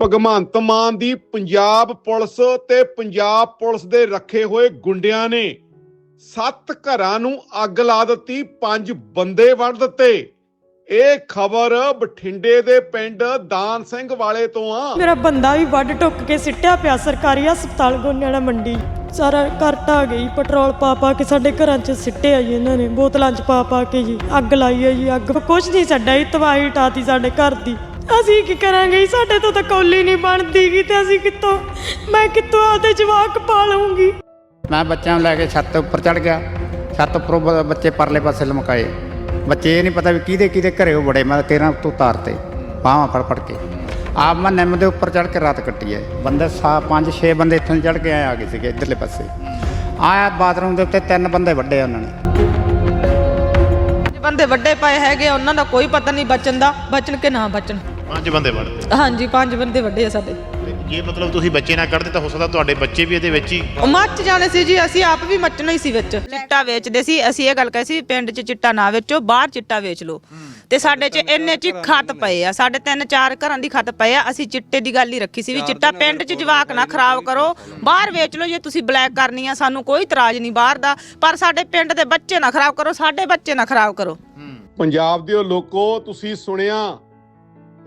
ਭਗਵੰਤ ਮਾਨ ਦੀ ਪੰਜਾਬ ਪੁਲਿਸ ਤੇ ਪੰਜਾਬ ਪੁਲਿਸ ਦੇ ਰੱਖੇ ਹੋਏ ਗੁੰਡਿਆਂ ਨੇ ਸੱਤ ਘਰਾਂ ਨੂੰ ਅੱਗ ਲਾ ਦਿੱਤੀ, ਪੰਜ ਬੰਦੇ ਵੱਢ ਦਿੱਤੇ। ਇਹ ਖਬਰ ਬਠਿੰਡੇ ਦੇ ਪਿੰਡ ਦਾਨ ਸਿੰਘ ਵਾਲੇ ਤੋਂ ਆ। ਮੇਰਾ ਬੰਦਾ ਵੀ ਵੱਢ ਟੁੱਕ ਕੇ ਸਿੱਟਿਆ ਪਿਆ, ਸਰਕਾਰੀ ਹਸਪਤਾਲ ਗੋਨਿਆਣਾ ਮੰਡੀ। ਸਾਰਾ ਘਰ ਢਾਹ ਗਈ, ਪੈਟਰੋਲ ਪਾ ਪਾ ਕੇ ਸਾਡੇ ਘਰਾਂ 'ਚ ਸਿੱਟਿਆ ਜੀ ਇਹਨਾਂ ਨੇ, ਬੋਤਲਾਂ 'ਚ ਪਾ ਪਾ ਕੇ ਜੀ, ਅੱਗ ਲਾਈ ਹੈ ਜੀ, ਅੱਗ ਕੁਛ ਨਹੀਂ ਛੱਡਿਆ ਜੀ, ਤਬਾਹੀ ਟਾਤੀ ਸਾਡੇ ਘਰ ਦੀ। ਅਸੀਂ ਕੀ ਕਰਾਂਗੇ? ਜੀ? ਸਾਡੇ ਤੋਂ ਤਾਂ ਕੌਲੀ ਨਹੀਂ ਬਣਦੀ ਗੀ ਤੇ ਅਸੀਂ ਕਿੱਥੋਂ? ਮੈਂ ਕਿੱਥੋਂ ਆਪਦੇ ਜਵਾਕ ਪਾਲੂੰਗੀ ਮੈਂ ਬੱਚਿਆਂ ਨੂੰ ਲੈ ਕੇ ਛੱਤ ਉੱਪਰ ਚੜ ਗਿਆ। ਛੱਤ ਉੱਪਰੋਂ ਬ- ਬੱਚੇ ਪਰਲੇ ਪਾਸੇ ਲਮਕਾਏ। ਬੱਚੇ ਇਹ ਨਹੀਂ ਪਤਾ ਵੀ ਕਿਹਦੇ ਕਿਹਦੇ ਘਰੇ ਉਹ ਬੜੇ। ਮੈਂ ਤੇਰਾਂ ਤੋਂ ਤਾਰਤੇ ਬਾਹਾਂ ਫੜ ਫੜ ਕੇ। ਆਪ ਮੈਂ ਨਿੰਮ ਦੇ ਉੱਪਰ ਚੜ ਕੇ ਰਾਤ ਕੱਟੀ ਹੈ। ਬੰਦੇ ਸਾ ਪੰਜ ਛੇ ਬੰਦੇ ਇੱਥੋਂ ਚੜ ਕੇ ਆਏ ਆ ਗਏ ਸੀਗੇ ਇੱਧਰਲੇ ਪਾਸੇ। ਆਇਆ ਬਾਥਰੂਮ ਦੇ ਉੱਤੇ ਤਿੰਨ ਬੰਦੇ ਵੱਡੇ ਉਹਨਾਂ ਨੇ। ਬੰਦੇ ਵੱਡੇ ਪਏ ਹੈਗੇ ਆ, ਉਹਨਾਂ ਦਾ ਕੋਈ ਪਤਾ ਨਹੀਂ ਬਚਣ ਦਾ। ਬਚਣ ਕਿ ਨਾ ਬਚਣ। ਪੰਜ ਬੰਦੇ ਵੜਦੇ ਹਾਂਜੀ ਪੰਜ ਬੰਦੇ ਵੱਡੇ ਆ ਸਾਡੇ। ਜੇ ਮਤਲਬ ਤੁਸੀਂ ਬੱਚੇ ਨਾ ਕੱਢਦੇ ਤਾਂ ਹੋ ਸਕਦਾ ਤੁਹਾਡੇ ਬੱਚੇ ਵੀ ਇਹਦੇ ਵਿੱਚ ਹੀ ਉਹ ਮੱਚ ਜਾਣੇ ਸੀ ਜੀ ਅਸੀਂ ਆਪ ਵੀ ਮੱਚਣਾ ਹੀ ਸੀ ਵਿੱਚ। ਚਿੱਟਾ ਵੇਚਦੇ ਸੀ ਅਸੀਂ ਇਹ ਗੱਲ ਕਹੀ ਸੀ ਪਿੰਡ 'ਚ ਚਿੱਟਾ ਨਾ ਵੇਚੋ ਬਾਹਰ ਚਿੱਟਾ ਵੇਚ ਲਓ। ਤੇ ਸਾਡੇ 'ਚ ਇੰਨੇ 'ਚ ਹੀ ਖੱਤ ਪਏ ਆ ਸਾਡੇ ਤਿੰਨ ਚਾਰ ਘਰਾਂ ਦੀ ਖੱਤ ਪਏ ਆ ਅਸੀਂ ਚਿੱਟੇ ਦੀ ਗੱਲ ਹੀ ਰੱਖੀ ਸੀ ਵੀ ਚਿੱਟਾ ਪਿੰਡ 'ਚ ਜਵਾਕ ਨਾ ਖਰਾਬ ਕਰੋ ਬਾਹਰ ਵੇਚ ਲਓ ਜੇ ਤੁਸੀਂ ਬਲੈਕ ਕਰਨੀ ਆ ਸਾਨੂੰ ਕੋਈ ਇਤਰਾਜ਼ ਨਹੀਂ ਬਾਹਰ ਦਾ। ਪਰ ਸਾਡੇ ਪਿੰਡ ਦੇ ਬੱਚੇ ਨਾ ਖਰਾਬ ਕਰੋ ਸਾਡੇ ਬੱਚੇ ਨਾ ਖਰਾਬ ਕਰੋ। ਪੰਜਾਬ ਦੇ ਲੋਕੋ ਤੁਸੀਂ ਸੁਣਿਆ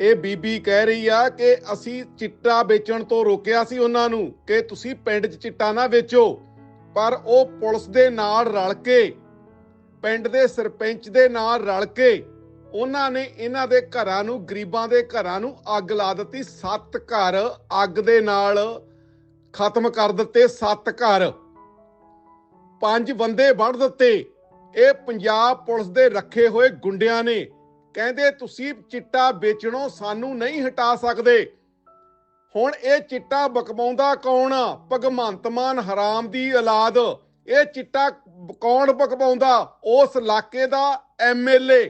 ਇਹ ਬੀਬੀ ਕਹਿ ਰਹੀ ਆ ਕਿ ਅਸੀਂ ਚਿੱਟਾ ਵੇਚਣ ਤੋਂ ਰੋਕਿਆ ਸੀ ਉਹਨਾਂ ਨੂੰ ਕਿ ਤੁਸੀਂ ਪਿੰਡ 'ਚ ਚਿੱਟਾ ਨਾ ਵੇਚੋ। ਪਰ ਉਹ ਪੁਲਿਸ ਦੇ ਨਾਲ ਰਲ ਕੇ, ਪਿੰਡ ਦੇ ਸਰਪੰਚ ਦੇ ਨਾਲ ਰਲ ਕੇ, ਉਹਨਾਂ ਨੇ ਇਹਨਾਂ ਦੇ ਘਰਾਂ ਨੂੰ, ਗਰੀਬਾਂ ਦੇ ਘਰਾਂ ਨੂੰ ਅੱਗ ਲਾ ਦਿੱਤੀ। ਸੱਤ ਘਰ ਅੱਗ ਦੇ ਨਾਲ ਖਤਮ ਕਰ ਦਿੱਤੇ, ਸੱਤ ਘਰ। ਪੰਜ ਬੰਦੇ ਵੱਢ ਦਿੱਤੇ। ਇਹ ਪੰਜਾਬ ਪੁਲਿਸ ਦੇ ਰੱਖੇ ਹੋਏ ਗੁੰਡਿਆਂ ਨੇ। ਕਹਿੰਦੇ, ਤੁਸੀਂ ਚਿੱਟਾ ਵੇਚਣੋਂ ਸਾਨੂੰ ਨਹੀਂ ਹਟਾ ਸਕਦੇ। ਹੁਣ ਇਹ ਚਿੱਟਾ ਬਕਵਾਉਂਦਾ ਕੌਣ ਆ? ਭਗਵੰਤ ਮਾਨ ਹਰਾਮ ਦੀ ਔਲਾਦ। ਇਹ ਚਿੱਟਾ ਕੌਣ ਬਕਵਾਉਂਦਾ? ਉਸ ਇਲਾਕੇ ਦਾ ਐਮਐਲਏ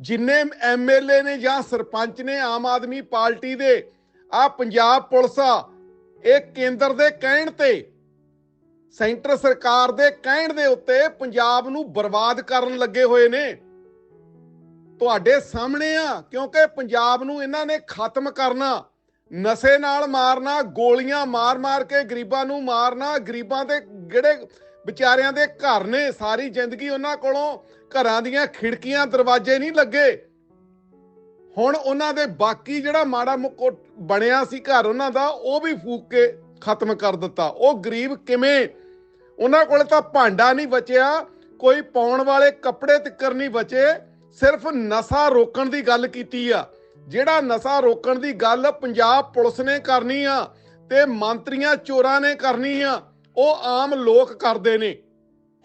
ਜਿੰਨੇ ਐਮਐਲਏ ਨੇ ਜਾਂ ਸਰਪੰਚ ਨੇ ਆਮ ਆਦਮੀ ਪਾਰਟੀ ਦੇ, ਆ ਪੰਜਾਬ ਪੁਲਿਸ ਆ। ਇਹ ਕੇਂਦਰ ਦੇ ਕਹਿਣ ਤੇ, ਸੈਂਟਰ ਸਰਕਾਰ ਦੇ ਕਹਿਣ ਦੇ ਉੱਤੇ ਪੰਜਾਬ ਨੂੰ ਬਰਬਾਦ ਕਰਨ ਲੱਗੇ ਹੋਏ ਨੇ। ਤੁਹਾਡੇ ਸਾਹਮਣੇ ਆ, ਕਿਉਂਕਿ ਪੰਜਾਬ ਨੂੰ ਇਹਨਾਂ ਨੇ ਖਤਮ ਕਰਨਾ, ਨਸ਼ੇ ਨਾਲ ਮਾਰਨਾ, ਗੋਲੀਆਂ ਮਾਰ-ਮਾਰ ਕੇ ਗਰੀਬਾਂ ਨੂੰ ਮਾਰਨਾ, ਗਰੀਬਾਂ ਦੇ ਜਿਹੜੇ ਵਿਚਾਰਿਆਂ ਦੇ ਘਰ ਨੇ, ਸਾਰੀ ਜ਼ਿੰਦਗੀ ਉਹਨਾਂ ਕੋਲੋਂ ਘਰਾਂ ਦੀਆਂ ਖਿੜਕੀਆਂ, ਦਰਵਾਜ਼ੇ ਨਹੀਂ ਲੱਗੇ। ਹੁਣ ਉਹਨਾਂ ਦੇ ਬਾਕੀ ਜਿਹੜਾ ਮਾੜਾ ਮੁੱਕੋ ਬਣਿਆ ਸੀ ਘਰ ਉਹਨਾਂ ਦਾ, ਉਹ ਵੀ ਫੂਕ ਕੇ ਖਤਮ ਕਰ ਦਿੱਤਾ। ਉਹ ਗਰੀਬ ਕਿਵੇਂ? ਉਹਨਾਂ ਕੋਲ ਤਾਂ ਭਾਂਡਾ ਨਹੀਂ ਬਚਿਆ, ਕੋਈ ਪਾਉਣ ਵਾਲੇ ਕੱਪੜੇ ਤਿੱਕਰ ਨਹੀਂ ਬਚੇ ਸਿਰਫ ਨਸ਼ਾ ਰੋਕਣ ਦੀ ਗੱਲ ਕੀਤੀ ਆ। ਜਿਹੜਾ ਨਸ਼ਾ ਰੋਕਣ ਦੀ ਗੱਲ ਪੰਜਾਬ ਪੁਲਿਸ ਨੇ ਕਰਨੀ ਆ ਤੇ ਮੰਤਰੀਆਂ ਚੋਰਾਂ ਨੇ ਕਰਨੀ ਆ, ਉਹ ਆਮ ਲੋਕ ਕਰਦੇ ਨੇ।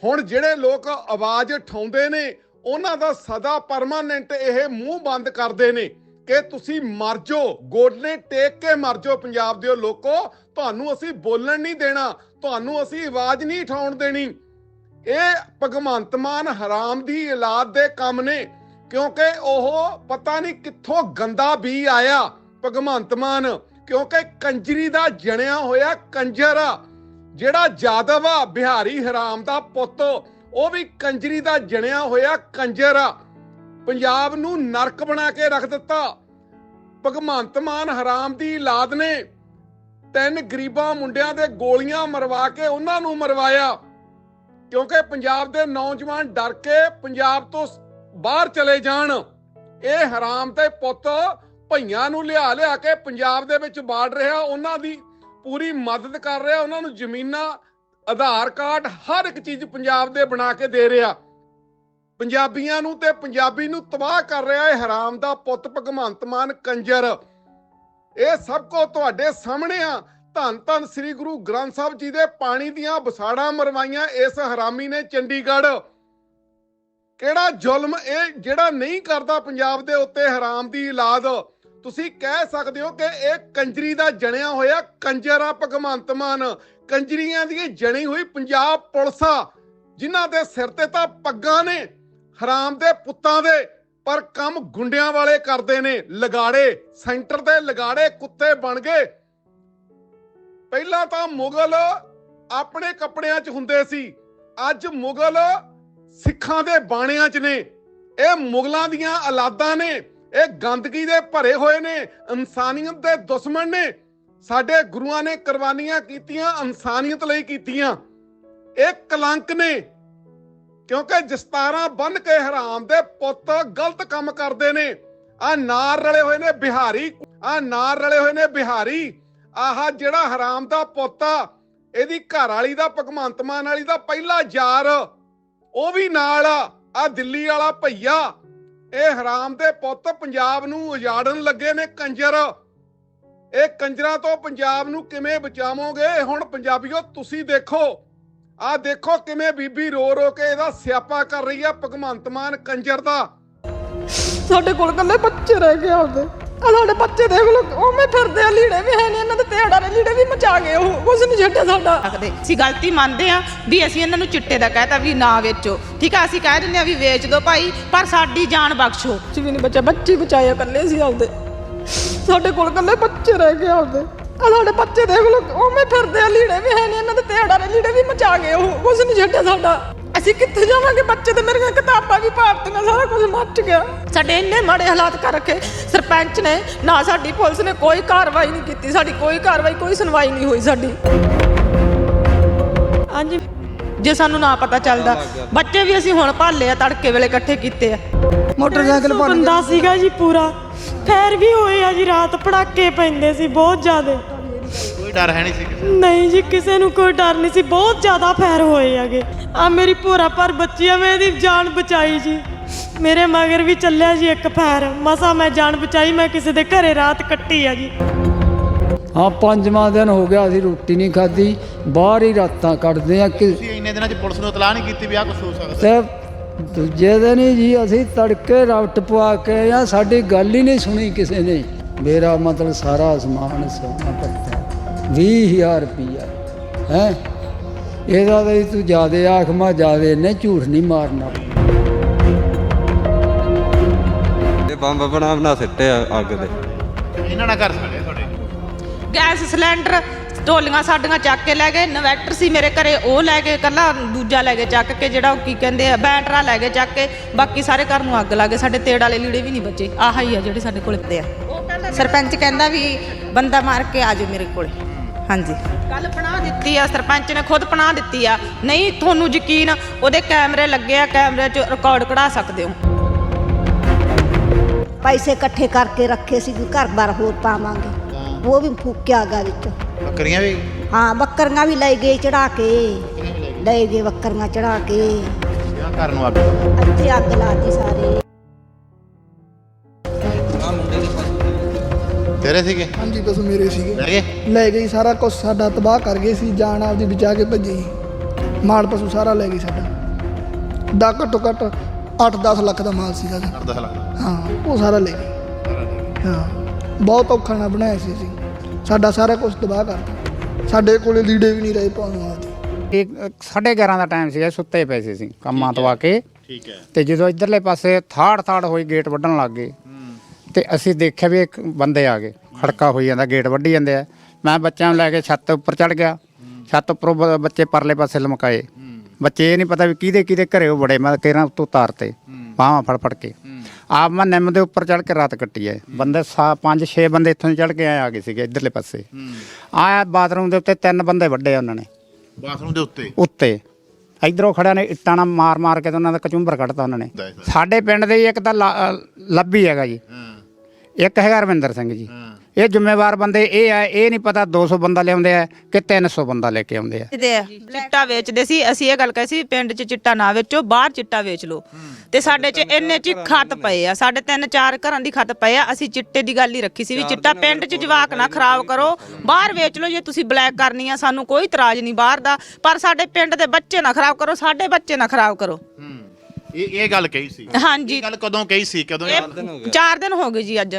ਹੁਣ ਜਿਹੜੇ ਲੋਕ ਆਵਾਜ਼ ਉਠਾਉਂਦੇ ਨੇ, ਉਹਨਾਂ ਦਾ ਸਦਾ ਪਰਮਾਨੈਂਟ ਇਹ ਮੂੰਹ ਬੰਦ ਕਰਦੇ ਨੇ ਕਿ ਤੁਸੀਂ ਮਰ ਜਾਓ, ਗੋਡਨੇ ਟੇਕ ਕੇ ਮਰ ਜਾਓ ਪੰਜਾਬ ਦੇ ਲੋਕੋ, ਤੁਹਾਨੂੰ ਅਸੀਂ ਬੋਲਣ ਨਹੀਂ ਦੇਣਾ, ਤੁਹਾਨੂੰ ਅਸੀਂ ਆਵਾਜ਼ ਨਹੀਂ ਉਠਾਉਣ ਦੇਣੀ। ਇਹ ਭਗਵੰਤ ਮਾਨ ਹਰਾਮ ਦੀ ਔਲਾਦ ਦੇ ਕੰਮ ਨੇ। ਕਿਉਂਕਿ ਉਹ ਪਤਾ ਨਹੀਂ ਕਿੱਥੋਂ ਗੰਦਾ ਵੀ ਆਇਆ, ਭਗਵੰਤ ਮਾਨ। ਕਿਉਂਕਿ ਕੰਜਰੀ ਦਾ ਜਣਿਆ ਹੋਇਆ ਕੰਜਰ, ਜਿਹੜਾ ਜਾਦਵ ਆ, ਬਿਹਾਰੀ ਹਰਾਮ ਦਾ ਪੁੱਤ, ਉਹ ਵੀ ਕੰਜਰੀ ਦਾ ਜਣਿਆ ਹੋਇਆ ਕੰਜਰ। ਆ ਪੰਜਾਬ ਨੂੰ ਨਰਕ ਬਣਾ ਕੇ ਰੱਖ ਦਿੱਤਾ। ਭਗਵੰਤ ਮਾਨ ਹਰਾਮ ਦੀ ਔਲਾਦ ਨੇ ਤਿੰਨ ਗਰੀਬਾਂ ਮੁੰਡਿਆਂ ਦੇ ਗੋਲੀਆਂ ਮਰਵਾ ਕੇ ਉਹਨਾਂ ਨੂੰ ਮਰਵਾਇਆ। ਕਿਉਂਕਿ ਪੰਜਾਬ ਦੇ ਨੌਜਵਾਨ ਡਰ ਕੇ ਪੰਜਾਬ ਤੋਂ ਬਾਹਰ ਚਲੇ ਜਾਣ। ਇਹ ਹਰਾਮ ਤੇ ਪੁੱਤ ਭਈਆਂ ਨੂੰ ਲਿਆ ਲਿਆ ਕੇ ਪੰਜਾਬ ਦੇ ਵਿੱਚ ਬਾੜ ਰਿਹਾ, ਉਹਨਾਂ ਦੀ ਪੂਰੀ ਮਦਦ ਕਰ ਰਿਹਾ, ਉਹਨਾਂ ਨੂੰ ਜ਼ਮੀਨਾਂ, ਆਧਾਰ ਕਾਰਡ, ਹਰ ਇੱਕ ਚੀਜ਼ ਪੰਜਾਬ ਦੇ ਬਣਾ ਕੇ ਦੇ ਰਿਹਾ। ਪੰਜਾਬੀਆਂ ਨੂੰ ਤੇ ਪੰਜਾਬੀ ਨੂੰ ਤਬਾਹ ਕਰ ਰਿਹਾ ਇਹ ਹਰਾਮ ਦਾ ਪੁੱਤ ਭਗਵੰਤ ਮਾਨ ਕੰਜਰ। ਇਹ ਸਭ ਕੋ ਤੁਹਾਡੇ ਸਾਹਮਣੇ ਆ। ਧੰਨ ਧੰਨ ਸ੍ਰੀ ਗੁਰੂ ਗ੍ਰੰਥ ਸਾਹਿਬ ਜੀ ਦੇ ਪਾਣੀ ਦੀਆਂ ਬਸਾੜਾਂ ਮਰਵਾਈਆਂ ਇਸ ਹਰਾਮੀ ਨੇ ਚੰਡੀਗੜ੍ਹ। ਕਿਹੜਾ ਜ਼ੁਲਮ ਇਹ ਜਿਹੜਾ ਨਹੀਂ ਕਰਦਾ ਪੰਜਾਬ ਦੇ ਉੱਤੇ ਹਰਾਮ ਦੀ ਔਲਾਦ ਤੁਸੀਂ ਕਹਿ ਸਕਦੇ ਹੋ ਕਿ ਇਹ ਕੰਜਰੀ ਦਾ ਜਣਿਆ ਹੋਇਆ ਕੰਜਰ ਭਗਵੰਤ ਮਾਨ। ਕੰਜਰੀਆਂ ਦੀ ਜਣੀ ਹੋਈ ਪੰਜਾਬ ਪੁਲਿਸ ਜਿਨ੍ਹਾਂ ਦੇ ਸਿਰ ਤੇ ਤਾਂ ਪੱਗਾਂ ਨੇ, ਹਰਾਮ ਦੇ ਪੁੱਤਾਂ ਦੇ, ਪਰ ਕੰਮ ਗੁੰਡਿਆਂ ਵਾਲੇ ਕਰਦੇ ਨੇ। ਲਗਾੜੇ, ਸੈਂਟਰ ਦੇ ਲਗਾੜੇ ਕੁੱਤੇ ਬਣ ਗਏ। ਪਹਿਲਾਂ ਤਾਂ ਮੁਗਲ ਆਪਣੇ ਕੱਪੜਿਆਂ 'ਚ ਹੁੰਦੇ ਸੀ, ਅੱਜ ਮੁਗਲ ਸਿੱਖਾਂ ਦੇ ਬਾਣਿਆਂ 'ਚ ਨੇ। ਇਹ ਮੁਗਲਾਂ ਦੀਆਂ ਔਲਾਦਾਂ ਨੇ। ਇਹ ਗੰਦਗੀ ਦੇ ਭਰੇ ਹੋਏ ਨੇ। ਇਨਸਾਨੀਅਤ ਦੇ ਦੁਸ਼ਮਣ ਨੇ। ਸਾਡੇ ਗੁਰੂਆਂ ਨੇ ਕੁਰਬਾਨੀਆਂ ਕੀਤੀਆਂ, ਇਨਸਾਨੀਅਤ ਲਈ ਕੀਤੀਆਂ। ਇਹ ਕਲੰਕ ਨੇ। ਕਿਉਂਕਿ ਜਸਤਾਰਾਂ ਬੰਨ ਕੇ ਹਰਾਮ ਦੇ ਪੁੱਤ ਗਲਤ ਕੰਮ ਕਰਦੇ ਨੇ। ਆ ਨਾਰ ਰਲੇ ਹੋਏ ਨੇ ਬਿਹਾਰੀ। ਆ ਨਾਰ ਰਲੇ ਹੋਏ ਨੇ ਬਿਹਾਰੀ। ਆਹ ਜਿਹੜਾ ਹਰਾਮ ਦਾ ਪੁੱਤ ਆ, ਇਹਦੀ ਘਰ ਵਾਲੀ ਦਾ, ਭਗਵੰਤ ਮਾਨ ਵਾਲੀ ਦਾ ਪਹਿਲਾ ਯਾਰ। ਉਹ ਵੀ ਨਾਲ ਆ ਆ ਦਿੱਲੀ ਵਾਲਾ ਭਈਆ। ਇਹ ਹਰਾਮ ਦੇ ਪੁੱਤ ਪੰਜਾਬ ਨੂੰ ਉਜਾੜਨ ਲੱਗੇ ਨੇ ਕੰਜਰ। ਇਹ ਕੰਜਰਾਂ ਤੋਂ ਪੰਜਾਬ ਨੂੰ ਕਿਵੇਂ ਬਚਾਵੋਗੇ? ਹੁਣ ਪੰਜਾਬੀਓ, ਤੁਸੀਂ ਦੇਖੋ। ਆ ਦੇਖੋ ਕਿਵੇਂ ਬੀਬੀ ਰੋ ਰੋ ਕੇ ਇਹਦਾ ਸਿਆਪਾ ਕਰ ਰਹੀ ਆ ਭਗਵੰਤ ਮਾਨ ਕੰਜਰ ਦਾ। ਸਾਡੇ ਕੋਲ ਕੱਲੇ ਬੱਚੇ ਰਹਿ ਗਏ ਆਪਦੇ। ਆ ਸਾਡੇ ਬੱਚੇ ਦੇਖ ਲੋ ਉਵੇਂ ਫਿਰਦੇ ਆ ਲੀੜੇ ਵੀ ਹੈ ਨਹੀਂ ਇਹਨਾਂ ਦੇ ਤੇੜਾ ਦੇ ਲੀੜੇ ਵੀ ਮਚਾ ਗਏ ਉਹ ਕੁਝ ਨਹੀਂ ਛੱਡਿਆ ਸਾਡਾ। ਸਕਦੇ ਅਸੀਂ ਗਲਤੀ ਮੰਨਦੇ ਆ ਵੀ ਅਸੀਂ ਇਹਨਾਂ ਨੂੰ ਚਿੱਟੇ ਦਾ ਕਹਿਤਾ ਵੀ ਨਾ ਵੇਚੋ। ਠੀਕ ਆ ਅਸੀਂ ਕਹਿ ਦਿੰਦੇ ਆ ਵੀ ਵੇਚ ਦਿਓ ਭਾਈ ਪਰ ਸਾਡੀ ਜਾਨ ਬਖਸ਼ੋ। ਕੁਝ ਵੀ ਨਹੀਂ ਬਚਿਆ ਬੱਚੇ ਬਚਾਏ ਕੱਲੇ ਸੀ ਆਪਦੇ। ਸਾਡੇ ਕੋਲ ਕੱਲੇ ਬੱਚੇ ਰਹਿ ਗਏ ਆਪਦੇ। ਆ ਸਾਡੇ ਬੱਚੇ ਦੇਖ ਲੋ ਉਵੇਂ ਫਿਰਦੇ ਆ ਲੀੜੇ ਵੀ ਹੈ ਨਹੀਂ ਇਹਨਾਂ ਦੇ ਤੇੜਾ ਦੇ ਲੀੜੇ ਵੀ ਮਚਾ ਗਏ ਉਹ ਕੁਝ ਨਹੀਂ ਛੱਡਿਆ ਸਾਡਾ। ਅਸੀਂ ਕਿੱਥੇ ਜਾਵਾਂਗੇ? ਬੱਚੇ ਤੇ ਮੇਰੀਆਂ ਕਿਤਾਬਾਂ ਵੀ ਭਾਰਤੀਆਂ ਸਾਰਾ ਕੁਝ ਮੱਚ ਗਿਆ। ਸਾਡੇ ਇੰਨੇ ਮਾੜੇ ਹਾਲਾਤ ਕਰ ਰੱਖੇ। ਸਰਪੰਚ ਨੇ ਨਾ ਸਾਡੀ ਪੁਲਿਸ ਨੇ ਕੋਈ ਕਾਰਵਾਈ ਨਹੀਂ ਕੀਤੀ। ਸਾਡੀ ਕੋਈ ਕਾਰਵਾਈ ਕੋਈ ਸੁਣਵਾਈ ਨਹੀਂ ਹੋਈ ਸਾਡੀ। ਹਾਂਜੀ। ਜੇ ਸਾਨੂੰ ਨਾ ਪਤਾ ਚੱਲਦਾ। ਬੱਚੇ ਵੀ ਅਸੀਂ ਹੁਣ ਭਾਲੇ ਆ ਤੜਕੇ ਵੇਲੇ ਇਕੱਠੇ ਕੀਤੇ ਆ। ਮੋਟਰਸਾਈਕਲ ਭੰਨ ਬੰਦਾ ਸੀਗਾ ਜੀ ਪੂਰਾ। ਫੈਰ ਵੀ ਹੋਏ ਆ ਜੀ ਰਾਤ ਪੜਾਕੇ ਪੈਂਦੇ ਸੀ ਬਹੁਤ ਜ਼ਿਆਦੇ। ਡਰ ਹੈ ਨਹੀਂ ਸੀ ਕਿਸੇ ਨੂੰ। ਨਹੀਂ ਜੀ ਕਿਸੇ ਨੂੰ ਕੋਈ ਡਰ ਨਹੀਂ ਸੀ। ਬਹੁਤ ਜ਼ਿਆਦਾ ਫੈਰ ਹੋਏ ਹੈਗੇ। ਆ ਮੇਰੀ ਭੋਰਾ ਪਰ ਬੱਚੀ ਆ ਮੈਂ ਇਹਦੀ ਜਾਨ ਬਚਾਈ ਜੀ। ਮੇਰੇ ਮਗਰ ਵੀ ਚੱਲਿਆ ਜੀ ਇੱਕ ਫੈਰ। ਮਸਾ ਮੈਂ ਜਾਨ ਬਚਾਈ ਮੈਂ ਕਿਸੇ ਦੇ ਘਰੇ ਰਾਤ ਕੱਟੀ ਆ ਜੀ। ਹਾਂ ਪੰਜਵਾਂ ਦਿਨ ਹੋ ਗਿਆ ਅਸੀਂ ਰੋਟੀ ਨਹੀਂ ਖਾਧੀ। ਬਾਹਰ ਹੀ ਰਾਤਾਂ ਕੱਢਦੇ ਆ ਕਿ ਤੁਸੀਂ ਇੰਨੇ ਦਿਨਾਂ 'ਚ ਪੁਲਿਸ ਨੂੰ ਇਤਲਾਹ ਨਹੀਂ ਕੀਤੀ ਵੀ ਆਹ ਕੁਝ ਹੋ ਸਕਦਾ। ਤੇ ਦੂਜੇ ਦਿਨ ਹੀ ਜੀ ਅਸੀਂ ਤੜਕੇ ਰਵਟ ਪਵਾ ਕੇ ਆ। ਸਾਡੀ ਗੱਲ ਹੀ ਨਹੀਂ ਸੁਣੀ ਕਿਸੇ ਨੇ। ਮੇਰਾ ਮਤਲਬ ਸਾਰਾ ਸਮਾਨ ਸੋਨਾ ਪੱਤਾ 20000 ਰੁਪਈਆ। ਹੈ? ਇਹਦਾ ਤਾਂ ਤੂੰ ਜਿਆਦੇ ਆਖ ਮਾ ਜਿਆਦੇ ਨੇ ਝੂਠ ਨਹੀਂ ਮਾਰਨਾ। ਇਹ ਬੰਬ ਬਣਾ ਬਣਾ ਸਿੱਟੇ ਆ ਅੱਗ ਦੇ। ਇਹਨਾਂ ਨਾਲ ਕਰ ਸਕਦੇ ਤੁਹਾਡੇ। ਗੈਸ ਸਿਲੰਡਰ ਢੋਲੀਆਂ ਸਾਡੀਆਂ ਚੱਕ ਕੇ ਲੈ ਗਏ ਇਨਵੈਟਰ ਸੀ ਮੇਰੇ ਘਰੇ ਉਹ ਲੈ ਗਏ ਕੱਲਾ ਦੂਜਾ ਲੈ ਗਏ ਚੱਕ ਕੇ ਜਿਹੜਾ ਉਹ ਕੀ ਕਹਿੰਦੇ ਆ ਬੈਟਰਾ ਲੈ ਗਏ ਚੱਕ ਕੇ ਬਾਕੀ ਸਾਰੇ ਘਰ ਨੂੰ ਅੱਗ ਲਾ ਗਏ ਸਾਡੇ ਤੇੜ ਵਾਲੇ ਲੀੜੇ ਵੀ ਨਹੀਂ ਬਚੇ ਆਹ ਹੀ ਆ ਜਿਹੜੇ ਸਾਡੇ ਕੋਲ ਦੇ ਆ। ਸਰਪੰਚ ਕਹਿੰਦਾ ਵੀ ਬੰਦਾ ਮਾਰ ਕੇ ਆ ਜਾਓ ਮੇਰੇ ਕੋਲੇ। ਹਾਂਜੀ। ਕੱਲ ਪਨਾਹ ਦਿੱਤੀ ਆ ਸਰਪੰਚ ਨੇ ਖੁਦ ਪਨਾਹ ਦਿੱਤੀ ਆ। ਨਹੀਂ ਤੁਹਾਨੂੰ ਯਕੀਨ ਉਹਦੇ ਕੈਮਰੇ ਲੱਗੇ ਆ ਕੈਮਰੇ 'ਚ ਰਿਕਾਰਡ ਕਢਾ ਸਕਦੇ ਹੋ। ਪੈਸੇ ਇਕੱਠੇ ਕਰਕੇ ਰੱਖੇ ਸੀ ਵੀ ਘਰ-ਬਾਰ ਹੋਰ ਪਾਵਾਂਗੇ। ਉਹ ਵੀ ਫੂਕਿਆ ਗਾ ਵਿੱਚ। ਬੱਕਰੀਆਂ ਵੀ? ਹਾਂ ਬੱਕਰੀਆਂ ਵੀ ਲੈ ਗਏ ਚੜਾ ਕੇ। ਲੈ ਗਏ। ਬੱਕਰੀਆਂ ਚੜਾ ਕੇ। ਵਿਆਹ ਕਰਨ ਨੂੰ ਅੱਗ? ਇੱਥੇ ਅੱਗ ਲਾਤੀ ਸਾਰੇ। ਤੇਰੇ ਸੀਗੇ? ਹਾਂਜੀ ਬਸ ਮੇਰੇ ਸੀਗੇ। ਲੈ ਗਏ? ਲੈ ਗਈ ਸਾਰਾ ਕੁਝ ਸਾਡਾ ਤਬਾਹ ਕਰ ਗਏ ਸੀ ਜਾਨ ਆਪਦੀ ਬਚਾ ਕੇ ਭੱਜੀ ਮਾਲ ਪਸ਼ੂ ਸਾਰਾ ਲੈ ਗਈ ਸਾਡਾ। ਦਾ ਘੱਟੋ ਘੱਟ 8-10 ਲੱਖ ਦਾ ਮਾਲ ਸੀਗਾ ਜੀ। ਕਰਦਾ ਲੱਗਦਾ ਹਾਂ ਉਹ ਸਾਰਾ ਲੈ ਗਈ ਹਾਂ ਬਹੁਤ ਔਖਾ ਨਾਲ ਬਣਾਇਆ ਸੀ ਅਸੀਂ। ਸਾਡਾ ਸਾਰਾ ਕੁਝ ਤਬਾਹ ਕਰਤਾ ਸਾਡੇ ਕੋਲੇ ਲੀੜੇ ਵੀ ਨਹੀਂ ਰਹੇ ਪਾਉਣ ਵਾਸਤੇ। ਇਹ 11:30 ਦਾ ਟਾਈਮ ਸੀਗਾ ਸੁੱਤੇ ਪਏ ਸੀ ਅਸੀਂ ਕੰਮਾਂ ਤੋਂ ਆ ਕੇ। ਠੀਕ ਹੈ। ਤੇ ਜਦੋਂ ਇਧਰਲੇ ਪਾਸੇ ਥਾੜ ਥਾੜ ਹੋਈ ਗੇਟ ਵੱਢਣ ਲੱਗ ਗਏ। ਤੇ ਅਸੀਂ ਦੇਖਿਆ ਵੀ ਇੱਕ ਬੰਦੇ ਆ ਗਏ। ਖੜਕਾ ਹੋਈ ਜਾਂਦਾ ਗੇਟ ਵੱਢੀ ਜਾਂਦੇ ਆ। ਮੈਂ ਬੱਚਿਆਂ ਨੂੰ ਲੈ ਕੇ ਛੱਤ ਉੱਪਰ ਚੜ ਗਿਆ। ਛੱਤ ਉੱਪਰੋਂ ਬ- ਬੱਚੇ ਪਰਲੇ ਪਾਸੇ ਲਮਕਾਏ। ਬੱਚੇ ਇਹ ਨਹੀਂ ਪਤਾ ਵੀ ਕਿਹਦੇ ਕਿਹਦੇ ਘਰੇ ਉਹ ਬੜੇ ਮੈਂ ਕਿਹਨਾਂ ਉੱਤੋਂ ਤਾਰਤੇ ਬਾਹਾਂ ਫੜ ਫੜ ਕੇ। ਆਪ ਮੈਂ ਨਿੰਮ ਦੇ ਉੱਪਰ ਚੜ ਕੇ ਰਾਤ ਕੱਟੀ ਐ ਬੰਦੇ ਸਾ ਪੰਜ ਛੇ ਬੰਦੇ ਇੱਥੋਂ ਚੜ ਕੇ ਆਏ ਆ ਗਏ ਸੀਗੇ ਇਧਰਲੇ ਪਾਸੇ। ਆਇਆ ਬਾਥਰੂਮ ਦੇ ਉੱਤੇ ਤਿੰਨ ਬੰਦੇ ਵੱਡੇ ਉਹਨਾਂ ਨੇ। ਬਾਥਰੂਮ ਦੇ ਉੱਤੇ? ਉੱਤੇ। ਇਧਰੋਂ ਖੜਿਆ ਨੇ ਇੱਟਾਂ ਨਾਲ ਮਾਰ ਮਾਰ ਕੇ ਤੇ ਉਹਨਾਂ ਦਾ ਕਚੁੰਬਰ ਕੱਢਤਾ ਉਹਨਾਂ ਨੇ। ਸਾਡੇ ਪਿੰਡ ਦੇ ਹੀ ਇੱਕ ਤਾਂ ਲਾ- ਅ, ਲੱਭੀ ਹੈਗਾ ਜੀ। ਹਾਂ। ਇੱਕ ਹੈਗਾ ਰਵਿੰਦਰ ਸਿੰਘ ਜੀ। ਹਾਂ। ਇਹ ਜ਼ਿੰਮੇਵਾਰ ਬੰਦੇ ਇਹ ਆ ਇਹ ਨਹੀਂ ਪਤਾ 200 ਬੰਦਾ ਲਿਆਉਂਦੇ ਆ ਕਿ 300 ਬੰਦਾ ਲੈ ਕੇ ਆਉਂਦੇ ਆ। ਦੇ ਚਿੱਟਾ ਵੇਚਦੇ ਸੀ ਅਸੀਂ ਇਹ ਗੱਲ ਕਹੀ ਸੀ ਪਿੰਡ 'ਚ ਚਿੱਟਾ ਨਾ ਵੇਚੋ ਬਾਹਰ ਚਿੱਟਾ ਵੇਚ ਲਓ। ਤੇ ਸਾਡੇ 'ਚ ਇੰਨੇ 'ਚ ਖੱਤ ਪਏ ਆ ਸਾਡੇ ਤਿੰਨ ਚਾਰ ਘਰਾਂ ਦੀ ਖੱਤ ਪਏ ਆ ਅਸੀਂ ਚਿੱਟੇ ਦੀ ਗੱਲ ਹੀ ਰੱਖੀ ਸੀ ਵੀ ਚਿੱਟਾ ਪਿੰਡ 'ਚ ਜਵਾਕ ਨਾ ਖਰਾਬ ਕਰੋ ਬਾਹਰ ਵੇਚ ਲਓ ਜੇ ਤੁਸੀਂ ਬਲੈਕ ਕਰਨੀ ਆ ਸਾਨੂੰ ਕੋਈ ਇਤਰਾਜ਼ ਨਹੀਂ ਬਾਹਰ ਦਾ ਪਰ ਸਾਡੇ ਪਿੰਡ ਦੇ ਬੱਚੇ ਨਾ ਖਰਾਬ ਕਰੋ ਸਾਡੇ ਬੱਚੇ ਨਾ ਖਰਾਬ ਕਰੋ। ਇਹ ਇਹ ਗੱਲ ਕਹੀ ਸੀ। ਹਾਂਜੀ। ਇਹ ਗੱਲ ਕਦੋਂ ਕਹੀ ਸੀ? ਕਦੋਂ ਇਹ- ਚਾਰ ਦਿਨ ਹੋ ਗਏ। ਜੀ ਅੱਜ।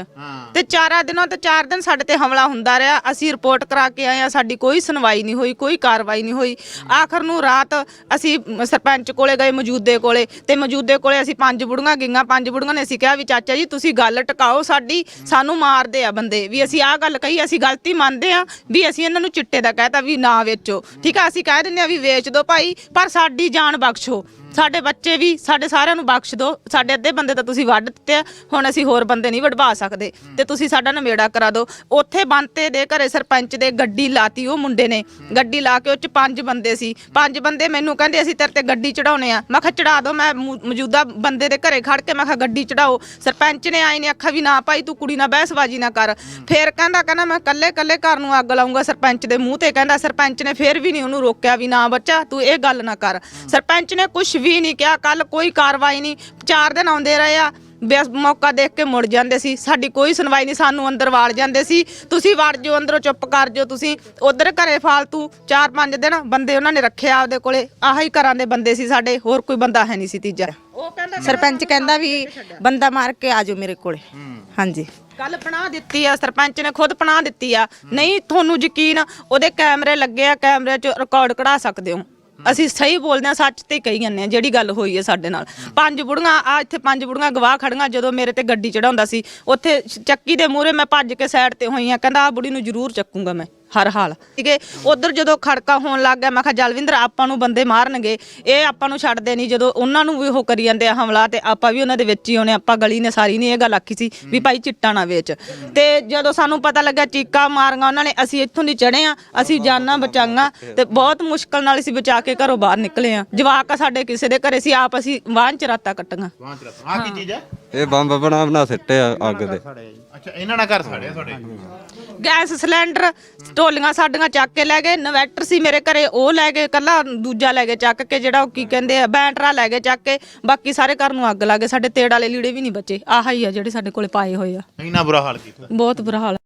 ਤੇ ਚਾਰਾਂ ਦਿਨਾਂ ਤੇ ਚਾਰ ਦਿਨ ਸਾਡੇ ਤੇ ਹਮਲਾ ਹੁੰਦਾ ਰਿਹਾ। ਅਸੀਂ ਰਿਪੋਰਟ ਕਰਾ ਕੇ ਆਏ ਆ ਸਾਡੀ ਕੋਈ ਸੁਣਵਾਈ ਨਹੀਂ ਹੋਈ ਕੋਈ ਕਾਰਵਾਈ ਨਹੀਂ ਹੋਈ। ਆਖਰ ਨੂੰ ਰਾਤ ਅਸੀਂ ਸਰਪੰਚ ਕੋਲੇ ਗਏ ਮੌਜੂਦੇ ਕੋਲੇ। ਤੇ ਮੌਜੂਦੇ ਕੋਲੇ ਅਸੀਂ ਪੰਜ ਬੁੜੀਆਂ ਗਈਆਂ ਪੰਜ ਬੁੜੀਆਂ ਨੇ ਅਸੀਂ ਕਿਹਾ ਵੀ ਚਾਚਾ ਜੀ ਤੁਸੀਂ ਗੱਲ ਟਿਕਾਓ ਸਾਡੀ ਸਾਨੂੰ ਮਾਰਦੇ ਆ ਬੰਦੇ। ਵੀ ਅਸੀਂ ਆਹ ਗੱਲ ਕਹੀ ਅਸੀਂ ਗਲਤੀ ਮੰਨਦੇ ਆ ਵੀ ਅਸੀਂ ਇਹਨਾਂ ਨੂੰ ਚਿੱਟੇ ਦਾ ਕਹਿਤਾ ਵੀ ਨਾ ਵੇਚੋ। ਠੀਕ ਆ ਅਸੀਂ ਕਹਿ ਦਿੰਦੇ ਆ ਵੀ ਵੇਚ ਦਿਓ ਭਾਈ ਪਰ ਸਾਡੀ ਜਾਨ ਬਖਸ਼ੋ। ਸਾਡੇ ਬੱਚੇ ਵੀ, ਸਾਡੇ ਸਾਰਿਆਂ ਨੂੰ ਬਖਸ਼ ਦਿਓ। ਸਾਡੇ ਅੱਧੇ ਬੰਦੇ ਤਾਂ ਤੁਸੀਂ ਵੱਢ ਦਿੱਤੇ ਆ, ਹੁਣ ਅਸੀਂ ਹੋਰ ਬੰਦੇ ਨਹੀਂ ਵਢਵਾ ਸਕਦੇ। ਤੇ ਤੁਸੀਂ ਸਾਡਾ ਨਵੇੜਾ ਕਰਾ ਦਿਓ। ਉੱਥੇ ਬੰਤੇ ਦੇ ਘਰੇ ਸਰਪੰਚ ਦੇ ਗੱਡੀ ਲਾਤੀ, ਉਹ ਮੁੰਡੇ ਨੇ। ਗੱਡੀ ਲਾ ਕੇ ਉਹ ਚ ਪੰਜ ਬੰਦੇ ਸੀ। ਪੰਜ ਬੰਦੇ ਮੈਨੂੰ ਕਹਿੰਦੇ, ਅਸੀਂ ਤੇਰੇ ਤੇ ਗੱਡੀ ਚੜਾਉਣੇ ਆ। ਮੈਂ ਕਿਹਾ, ਚੜਾ ਦਿਓ ਮੈਂ ਮੌਜੂਦਾ ਬੰਦੇ ਦੇ ਘਰੇ ਖੜ ਕੇ ਮੈਂ ਕਿਹਾ, ਗੱਡੀ ਚੜਾਓ। ਸਰਪੰਚ ਨੇ ਆਏ ਨੇ ਆਖਿਆ ਵੀ ਨਾ ਭਾਈ ਤੂੰ ਕੁੜੀ ਨਾਲ ਬਹਿਸਬਾਜ਼ੀ ਨਾ ਕਰ। ਫੇਰ ਕਹਿੰਦਾ ਕਹਿੰਦਾ, ਮੈਂ ਕੱਲੇ ਕੱਲੇ ਘਰ ਨੂੰ ਅੱਗ ਲਾਉਂਗਾ ਸਰਪੰਚ ਦੇ ਮੂੰਹ ਤੇ। ਕਹਿੰਦਾ, ਸਰਪੰਚ ਨੇ ਫੇਰ ਵੀ ਨਹੀਂ ਉਹਨੂੰ ਰੋਕਿਆ ਵੀ ਨਾ ਬੱਚਾ, ਤੂੰ ਇਹ ਗੱਲ ਨਾ ਕਰ। ਸਰਪੰਚ ਨੇ ਕੁਝ ਵੀ ਨਹੀਂ ਕਿਹਾ ਕੱਲ ਕੋਈ ਕਾਰਵਾਈ ਨਹੀਂ। ਚਾਰ ਦਿਨ ਆਉਂਦੇ ਰਹੇ ਆ ਬਸ ਮੌਕਾ ਦੇਖ ਕੇ ਮੁੜ ਜਾਂਦੇ ਸੀ। ਸਾਡੀ ਕੋਈ ਸੁਣਵਾਈ ਨਹੀਂ ਸਾਨੂੰ ਅੰਦਰ ਵਾੜ ਜਾਂਦੇ ਸੀ। ਤੁਸੀਂ ਵੜ ਜਾਓ ਅੰਦਰੋਂ ਚੁੱਪ ਕਰ ਜਾਓ ਤੁਸੀਂ। ਉਧਰ ਘਰੇ ਫਾਲਤੂ ਚਾਰ ਪੰਜ ਦਿਨ ਬੰਦੇ ਉਹਨਾਂ ਨੇ ਰੱਖਿਆ ਆਪਦੇ ਕੋਲੇ। ਆਹੀ ਘਰਾਂ ਦੇ ਬੰਦੇ ਸੀ ਸਾਡੇ ਹੋਰ ਕੋਈ ਬੰਦਾ ਹੈ ਨਹੀਂ ਸੀ ਤੀਜਾ। ਉਹ ਕਹਿੰਦਾ ਸਰਪੰਚ ਕਹਿੰਦਾ ਵੀ ਬੰਦਾ ਮਾਰ ਕੇ ਆਜੋ ਮੇਰੇ ਕੋਲੇ। ਹਾਂਜੀ। ਕੱਲ ਪਨਾਹ ਦਿੱਤੀ ਆ ਸਰਪੰਚ ਨੇ ਖੁਦ ਪਨਾਹ ਦਿੱਤੀ ਆ। ਨਹੀਂ ਤੁਹਾਨੂੰ ਯਕੀਨ ਉਹਦੇ ਕੈਮਰੇ ਲੱਗੇ ਆ ਕੈਮਰੇ 'ਚ ਰਿਕਾਰਡ ਕਢਾ ਸਕਦੇ ਹੋ। ਅਸੀਂ ਸਹੀ ਬੋਲਦੇ ਆ ਸੱਚ ਤੇ ਕਹੀ ਜਾਂਦੇ ਆ ਜਿਹੜੀ ਗੱਲ ਹੋਈ ਹੈ ਸਾਡੇ ਨਾਲ। ਪੰਜ ਬੁੜੀਆਂ, ਆ ਇੱਥੇ ਪੰਜ ਬੁੜੀਆਂ ਗਵਾਹ ਖੜੀਆਂ, ਜਦੋਂ ਮੇਰੇ ਤੇ ਗੱਡੀ ਚੜਾਉਂਦਾ ਸੀ, ਉੱਥੇ ਚੱਕੀ ਦੇ ਮੂਹਰੇ ਮੈਂ ਭੱਜ ਕੇ ਸਾਈਡ ਤੇ ਹੋਈ ਆ ਕਹਿੰਦਾ ਆ ਬੁੜੀ ਨੂੰ ਜ਼ਰੂਰ ਚੱਕੂਗਾ ਮੈਂ। ਹਰ ਹਾਲ। ਠੀਕੇ ਉਧਰ ਜਦੋਂ ਖੜਕਾ ਹੋਣ ਲੱਗ ਗਿਆ ਮੈਂ ਕਿਹਾ ਜਲਵਿੰਦਰ ਆਪਾਂ ਨੂੰ ਬੰਦੇ ਮਾਰਨਗੇ। ਇਹ ਆਪਾਂ ਨੂੰ ਛੱਡਦੇ ਨਹੀਂ। ਜਦੋਂ ਉਹਨਾਂ ਨੂੰ ਵੀ ਉਹ ਕਰੀ ਜਾਂਦੇ ਆ ਹਮਲਾ ਤੇ ਆਪਾਂ ਵੀ ਉਹਨਾਂ ਦੇ ਵਿੱਚ ਹੀ ਹੋਣੇ ਆਪਾਂ ਗਲੀ ਨੇ ਸਾਰੀ ਨੇ ਇਹ ਗੱਲ ਆਖੀ ਸੀ ਵੀ ਭਾਈ ਚਿੱਟਾ ਨਾ ਵੇਚ। ਤੇ ਜਦੋਂ ਸਾਨੂੰ ਪਤਾ ਲੱਗਾ ਚੀਕਾ ਮਾਰੀਆਂ ਉਹਨਾਂ ਨੇ ਅਸੀਂ ਇੱਥੋਂ ਦੀ ਚੜੇ ਆ। ਅਸੀਂ ਜਾਨਾਂ ਬਚਾਈਆਂ ਤੇ ਬਹੁਤ ਮੁਸ਼ਕਲ ਨਾਲ ਅਸੀਂ ਬਚਾ ਕੇ ਘਰੋਂ ਬਾਹਰ ਨਿਕਲੇ ਆ। ਜਵਾਕ ਆ ਸਾਡੇ ਕਿਸੇ ਦੇ ਘਰੇ ਸੀ ਆਪ ਅਸੀਂ ਵਾਹਨ ਚ ਰਾਤਾਂ ਕੱਟੀਆਂ। ਆ ਕੀ ਚੀਜ਼ ਹੈ ਇਹ ਬੰਬ ਬਣਾ ਬਣਾ ਸਿੱਟੇ ਆ ਅੱਗ ਦੇ। ਅੱਛਾ ਇਹਨਾਂ ਨਾਲ ਘਰ ਸਾੜਿਆ ਤੁਹਾਡੇ? ਗੈਸ ਸਿਲੰਡਰ ਢੋਲੀਆਂ ਸਾਡੀਆਂ ਚੱਕ ਕੇ ਲੈ ਗਏ ਇਨਵੈਟਰ ਸੀ ਮੇਰੇ ਘਰੇ ਉਹ ਲੈ ਗਏ ਕੱਲਾ ਦੂਜਾ ਲੈ ਗਏ ਚੱਕ ਕੇ ਜਿਹੜਾ ਉਹ ਕੀ ਕਹਿੰਦੇ ਆ ਬੈਟਰਾ ਲੈ ਗਏ ਚੱਕ ਕੇ ਬਾਕੀ ਸਾਰੇ ਘਰ ਨੂੰ ਅੱਗ ਲਾ ਗਏ ਸਾਡੇ ਤੇੜ ਵਾਲੇ ਲੀੜੇ ਵੀ ਨਹੀਂ ਬਚੇ ਆਹ ਹੀ ਆ ਜਿਹੜੇ ਸਾਡੇ ਕੋਲੇ ਪਾਏ ਹੋਏ ਆ। ਇੰਨਾ ਬੁਰਾ ਹਾਲ ਕੀਤਾ। ਬਹੁਤ ਬੁਰਾ ਹਾਲ